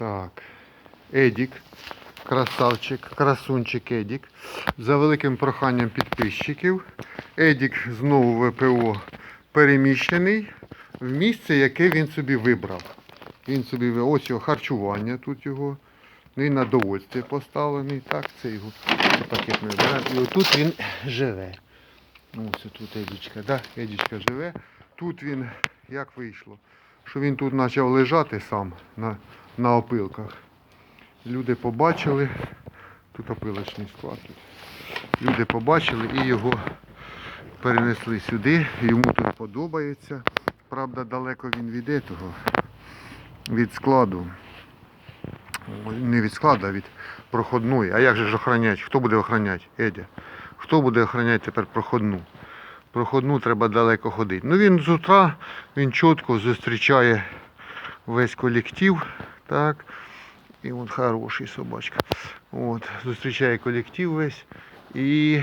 Так. Едік. Красавчик, красунчик Едік. За великим проханням підписчиків. Едік знову ВПО переміщений в місце, яке він собі вибрав. Він собі ось його харчування тут його. Ну і на довольстві поставлений. Так, це його пакет ми беремо. І отут він живе. Ось тут Едічка, да? Едічка живе. Тут він, як вийшло, що він тут почав лежати сам на, на опилках. Люди побачили, тут опилочний склад. Тут. Люди побачили і його перенесли сюди. Йому тут подобається. Правда, далеко він від того, від складу. Не від складу, а від проходної. А як же ж охороняти? Хто буде охороняти? Едя. Хто буде охороняти тепер проходну? Проходну треба далеко ходити. Ну він з утра, він чітко зустрічає весь колектив. Так. І от хороший собачка. От, зустрічає колектив весь і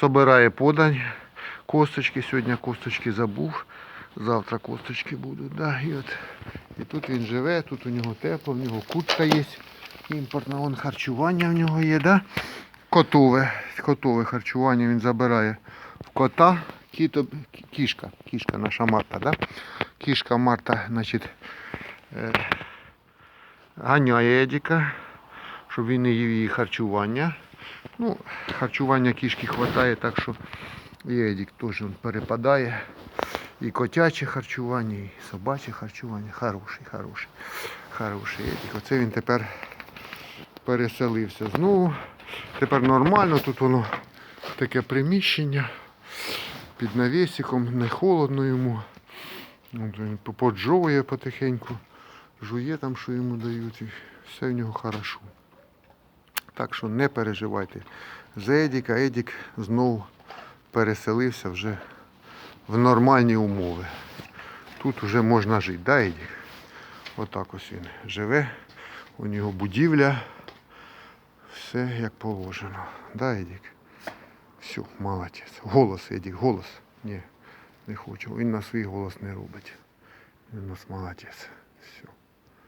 собирає подань. Косточки. Сьогодні косточки забув. Завтра косточки будуть. Да. І, от, і тут він живе, тут у нього тепло, в нього куртка є. Імпортне вон харчування в нього є, да? Котове. Котове харчування він забирає кота. Кіто, кішка, кішка наша Марта, да? Кішка Марта, значить, е, ганяє Едіка, щоб він не їв її харчування. Ну, харчування кішки вистачає, так що і Едік теж перепадає. І котяче харчування, і собаче харчування. Хороший, хороший, хороший Едік. Оце він тепер переселився знову. Тепер нормально, тут воно таке приміщення під навісиком, не холодно йому. Він поджовує потихеньку, жує там, що йому дають, і все в нього хорошо. Так що не переживайте. За Едіка Едік знову переселився вже в нормальні умови. Тут вже можна жити, да, Едік? Отак ось він живе, у нього будівля, все як положено. Да, Едік? Все, молодець. Голос, іди, голос. Ні, не хочу. Він на свій голос не робить. Він у нас молодець. Все.